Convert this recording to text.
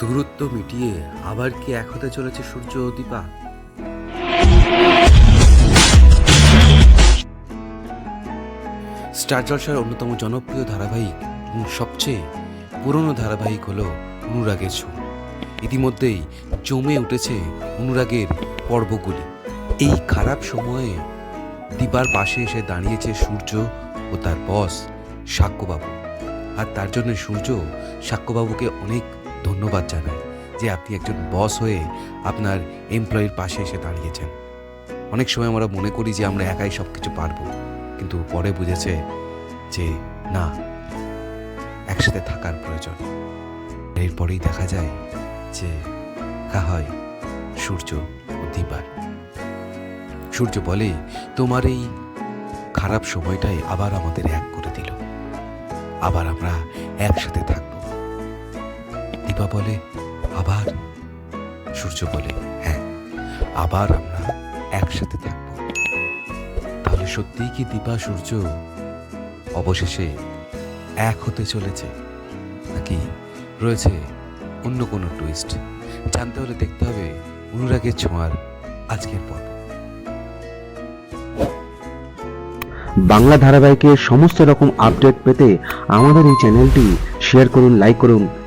দূরত্ব মিটিয়ে আবার কি এক হতে চলেছে সূর্য ও দীপা? স্টার জলসার অন্যতম জনপ্রিয় ধারাবাহিক এবং সবচেয়ে পুরনো ধারাবাহিক হলো অনুরাগের ছোঁয়া ইতিমধ্যেই জমে উঠেছে অনুরাগের পর্বগুলি। এই খারাপ সময়ে দীপার পাশে এসে দাঁড়িয়েছে সূর্য ও তার বস সাক্ষ্যবাবু। আর তার জন্য সূর্য সাক্ষ্যবাবুকে অনেক ধন্যবাদ জানায় যে আপনি একজন বস হয়ে আপনার এমপ্লয়ির পাশে এসে দাঁড়িয়েছেন। অনেক সময় আমরা মনে করি যে আমরা একাই সব কিছু পারব, কিন্তু পরে বুঝেছে যে না, একসাথে থাকার প্রয়োজন। এরপরেই দেখা যায় যে কা হয় সূর্য ও দীপার। সূর্য বলে, তোমার এই খারাপ সময়টাই আবার আমাদের এক করে দিল। আবার আমরা একসাথে থাকব। দীপা বলে, আবার সূর্য বলে হ্যাঁ আবার আমরা একসাথে থাকব তাহলে সত্যিই কি দীপা, সূর্য অবশেষে এক হতে চলেছে? নাকি রয়েছে অন্য কোনো টুইস্ট জানতে হলে দেখতে হবে অনুরাগের ছোঁয়ার আজকের পর্ব। বাংলা ধারাবাহিকের সমস্ত রকম আপডেট পেতে আমাদের এই চ্যানেলটি শেয়ার করুন লাইক করুন